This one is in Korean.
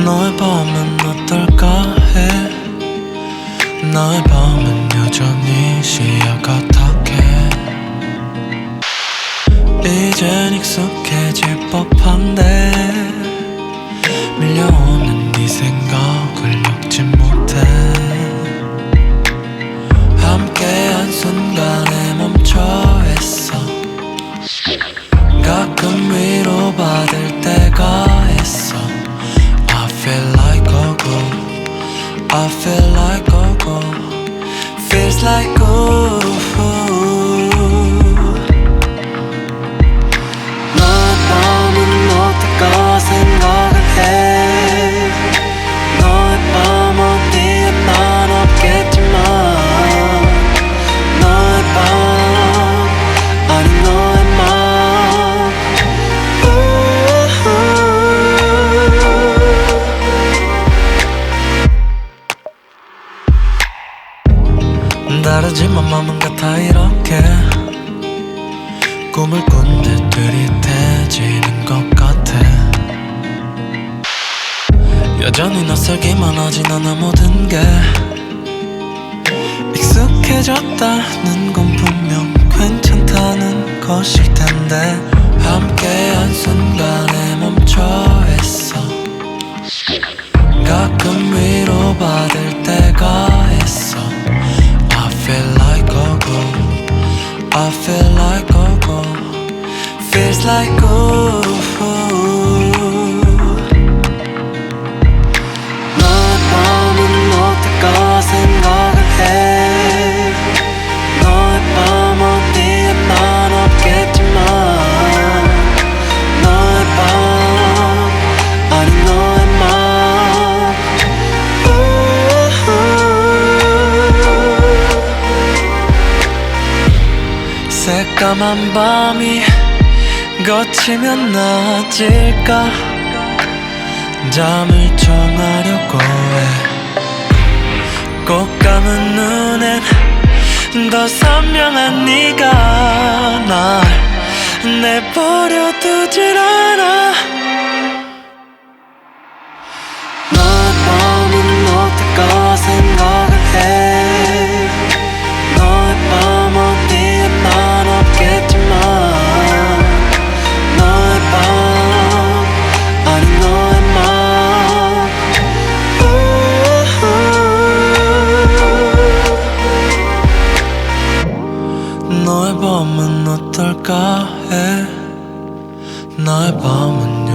너의 밤은 어떨까 해? 너의 밤은 여전히 시야가닥해. 이젠 익숙해질 법한데 밀려오는 네 생각을 막지 못 feel like a go I feel like a go Feels like ooh 다르지만 마음은 같아 이렇게. 꿈을 꾼 듯 들이대지는 것 같아. 여전히 낯설기만 하진 않아 모든 게 익숙해졌다는 건 분명 괜찮다는 것일 텐데 Feels like ooh 너의 밤은 어떨까 생각을 해. 너의 밤 어디에 난 없겠지만. 너의 밤 아니 너의 맘 새까만 밤이 거치면 나아질까? 잠을 청하려고 해 꼭 감은 눈엔 더 선명한 네가 날 내버려 두질 않아 너의 밤은 어떨까 해? 나의 밤은